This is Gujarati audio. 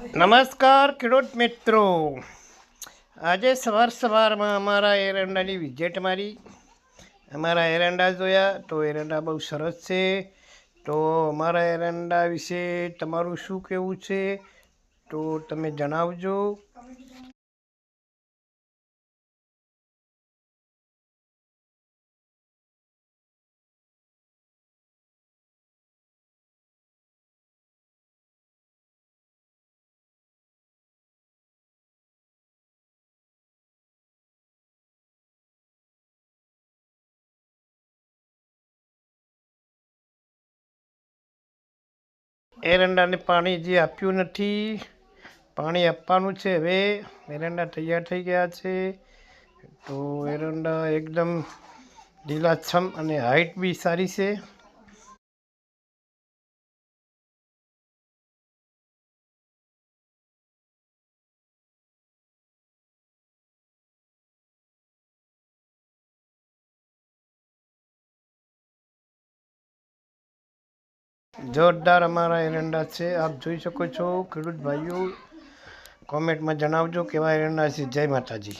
નમસ્કાર, ખેડૂત મિત્રો. આજે સવાર સવારમાં અમારા એરંડાની વિઝેટ મારી. અમારા એરંડા જોયા તો એરંડા બહુ સરસ છે. તો અમારા એરંડા વિશે તમારું શું કહેવું છે તો તમે જણાવજો. એરંડાને પાણી જે આપ્યું નથી, પાણી આપવાનું છે હવે. એરંડા તૈયાર થઈ ગયા છે. તો એરંડા એકદમ લીલાછમ અને હાઇટ બી સારી છે. જોરદાર અમારા એરંડા છે. આપ જોઈ શકો છો ખેડૂત ભાઈઓ કોમેન્ટમાં જણાવજો કેવા એરંડા છે. જય માતાજી.